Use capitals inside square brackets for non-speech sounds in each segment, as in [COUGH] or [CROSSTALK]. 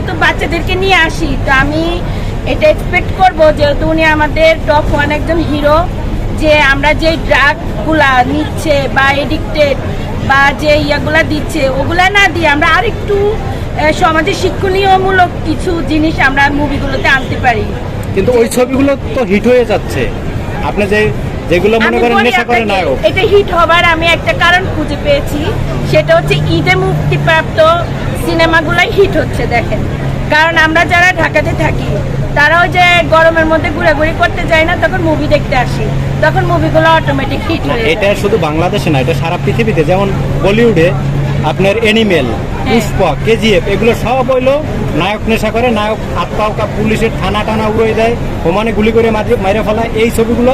যেহেতু বাচ্চাদেরকে নিয়ে আসি তো আমি এটা এক্সপেক্ট করব যেহেতু উনি আমাদের টপ ওয়ান একজন হিরো যে আমরা যে ড্রাগগুলা নিচ্ছে বা এডিক্টেড বা যে ইয়াগুলা দিচ্ছে ওগুলা না দিয়ে আমরা আরেকটু আহ, সমাজে শিক্ষণীয়মূলক কিছু জিনিস আমরা মুভিগুলোতে আনতে পারি। কিন্তু ওই ছবিগুলো তো হিট হয়ে যাচ্ছে। আপনি যে যেগুলো মনে করেন নেশা করে নায়ক। এটা হিট হবার আমি একটা কারণ খুঁজে পেয়েছি সেটা হচ্ছে ঈদে মুক্তিপ্রাপ্ত সিনেমাগুলাই হিট হচ্ছে দেখেন। কারণ আমরা যারা ঢাকাতে থাকি তারাও যে গরমের মধ্যে ঘোরাঘুরি করতে যায় না তখন মুভি দেখতে আসি। তখন মুভিগুলো অটোমেটিক হিট হয়ে এটা শুধু বাংলাদেশে না এটা সারা পৃথিবীতে। যেমন বলিউডে আপনার এনিমেল পুষ্পা কেজিএফ এগুলো সব হইল নায়ক নেশা করে নায়ক হাত পাও পুলিশের থানা টানা উড়ে দেয় ওমানে গুলি করে মারি মাইরে ফেলায় এই ছবিগুলো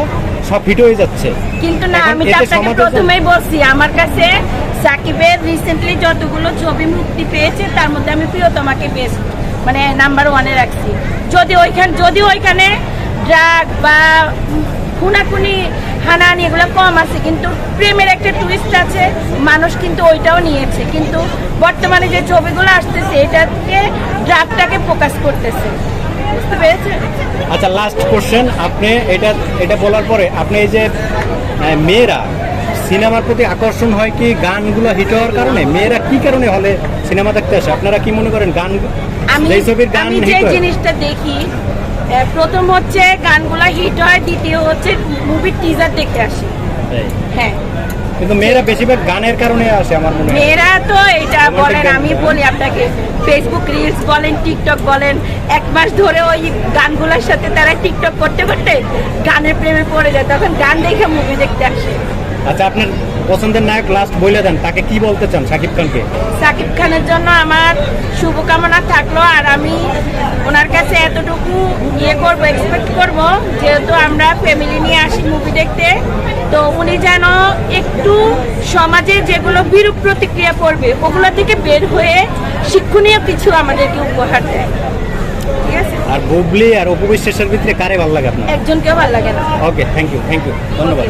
সব হিট হয়ে যাচ্ছে। কিন্তু না আমি তো আপনাকে প্রথমেই বলছি আমার কাছে সাকিবের রিসেন্টলি যতগুলো ছবি মুক্তি পেয়েছে, তার মধ্যে আমি প্রিয়তমাকে বেস্ট মানে নাম্বার ওয়ানে রাখছি। যদি ওইখান যদি ওইখানে ড্রাগ বা খুনাখুনি, হানাহানি এগুলো কম আছে, কিন্তু প্রেমের একটা টুইস্ট আছে, মানুষ কিন্তু ওইটাও নিয়েছে। কিন্তু বর্তমানে যে ছবিগুলো আসতেছে, এটাকে ড্রাগটাকে ফোকাস করতেছে। বুঝতে পেরেছেন? আচ্ছা লাস্ট কোশ্চেন আপনি এটা এটা বলার পরে আপনি এই যে মেয়েরা সিনেমার প্রতি আকর্ষণ হয় কি গানগুলো হিট হওয়ার কারণে? মেয়েরা কি কারণে হলে সিনেমা দেখতে আসে? আপনারা কি মনে করেন গান আমি আমি যে জিনিসটা দেখি প্রথম হচ্ছে গানগুলা হিট হয় দ্বিতীয় হচ্ছে মুভির টিজার দেখতে আসি। হ্যাঁ। কিন্তু মেয়েরা বেশিরভাগ গানের কারণে আসে আমার মনে হয়। মেয়েরা তো এটা বলেন আমি বলি আপনাকে ফেসবুক রিলস বলেন টিকটক বলেন এক মাস ধরে ওই গানগুলোর সাথে তারা টিকটক করতে করতে গানের প্রেমে পড়ে যায় তখন গান দেখে মুভি দেখতে আসে। আচ্ছা আপনার পছন্দের নায়ক লাস্ট বলে দেন, তাকে কি বলতে চান সাকিব খানকে? সাকিব খানের জন্য আমার শুভকামনা থাকল আর আমি ওনার কাছে এতটুকু ইয়ে করব এক্সপেক্ট করব, যেহেতু আমরা ফ্যামিলি নিয়ে আসি মুভি দেখতে, তো উনি যেন একটু সমাজে যেগুলো বিরূপ প্রতিক্রিয়া পড়বে ওগুলো থেকে বের হয়ে শিক্ষণীয় কিছু আমাদেরকে উপহার দেয়। আর বুবলি আর উপবিশ্বাসের ভিতরে কারে ভালো লাগে আপনার? একজনকেও ভালো লাগে না। Okay thank you thank you ধন্যবাদ।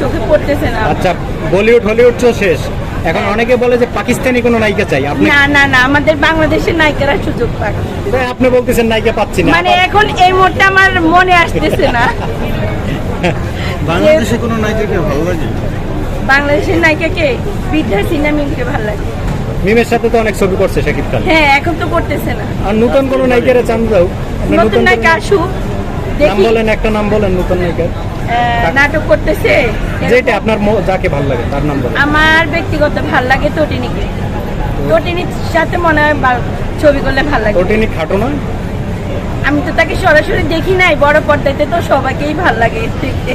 চোখে পড়তেছে না। আচ্ছা বলিউড হলিউড তো শেষ। এখন অনেকে বলে যে পাকিস্তানি কোনো নায়িকা চাই। আপনি না না না আমাদের বাংলাদেশের নায়িকারা সুযোগ পাক। তাই আপনি বলতেছেন নায়িকা পাচ্ছি না। মানে এখন এই মুহূর্তে আমার মনে আসতেছে না। [LAUGHS] বাংলাদেশে কোনো নায়িকাকে ভালো লাগে? বাংলাদেশের নায়িকাকে বৃদ্ধা সিনেমিনকে ভালো লাগে। মিমের সাথে তো অনেক ছবি করছে শাকিব খান। হ্যাঁ এখন তো করতেছে না। আর নতুন কোনো নায়িকার চান দাও। নতুন নায়িকা আসুক নাম বলেন একটা নাম বলেন নতুন নায়িকার। নাটক করতেছে। যেটা আপনার যাকে ভালো লাগে তার নাম বলেন। আমার ব্যক্তিগত ভালো লাগে তটিনীকে তটিনীর সাথে মনে হয় ছবি করলে ভালো লাগে। ওটিনি খাটো না আমি তো তাকে সরাসরি দেখি নাই বড় পর্দাতে তো সবাইকেই ভালো লাগে। দেখতে